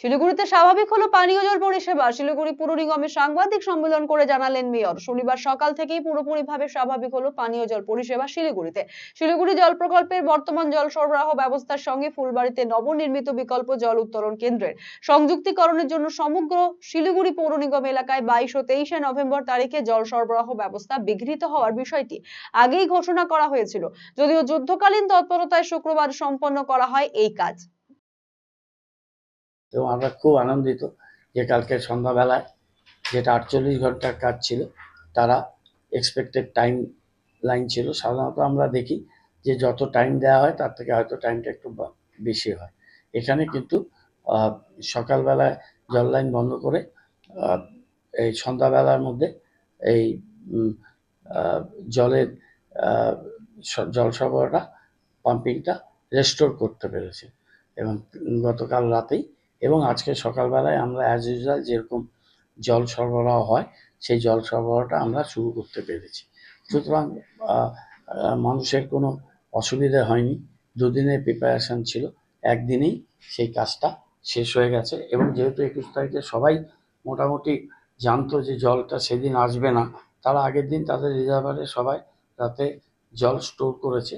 শিলিগুড়িতে স্বাভাবিক হলো পানীয় জল পরিষেবা। শিলিগুড়ি পুর নিগমের সাংবাদিক সম্মেলন করে জানালেন মেয়র। শনিবার সকাল থেকেই পুরোপুরিভাবে স্বাভাবিক হলো পানীয় জল পরিষেবা শিলিগুড়িতে। শিলিগুড়ি জল প্রকল্পের বর্তমান জল সরবরাহ ব্যবস্থার সঙ্গে ফুলবাড়িতে নবনির্মিত বিকল্প জল উত্তোলন কেন্দ্রের সংযুক্তিকরণের জন্য সমগ্র শিলিগুড়ি পৌর নিগম এলাকায় বাইশ ও তেইশে নভেম্বর তারিখে জল সরবরাহ ব্যবস্থা বিঘ্নিত হওয়ার বিষয়টি আগেই ঘোষণা করা হয়েছিল। যদিও যুদ্ধকালীন তৎপরতায় শুক্রবার সম্পন্ন করা হয় এই কাজ। এবং আমরা খুব আনন্দিত যে কালকে সন্ধ্যাবেলায় যেটা আটচল্লিশ ঘণ্টার কাজ ছিল, তারা এক্সপেক্টেড টাইম লাইন ছিল। সাধারণত আমরা দেখি যে যত টাইম দেওয়া হয়, তার থেকে হয়তো টাইমটা একটু বেশি হয়। এখানে কিন্তু সকালবেলায় জল লাইন বন্ধ করে এই সন্ধ্যাবেলার মধ্যে এই জলের জল সরবরাহটা পাম্পিংটা রেস্টোর করতে পেরেছে। এবং গতকাল রাতেই এবং আজকে সকালবেলায় আমরা অ্যাজ ইউজুয়াল যেরকম জল সরবরাহ হয়, সেই জল সরবরাহটা আমরা শুরু করতে পেরেছি। সুতরাং মানুষের কোনো অসুবিধা হয়নি। দুদিনের প্রিপারেশন ছিল, একদিনেই সেই কাজটা শেষ হয়ে গেছে এবং যেহেতু একুশ তারিখে সবাই মোটামুটি জানতো যে জলটা সেদিন আসবে না, তারা আগের দিন তাদের রিজার্ভারে সবাই রাতে জল স্টোর করেছে।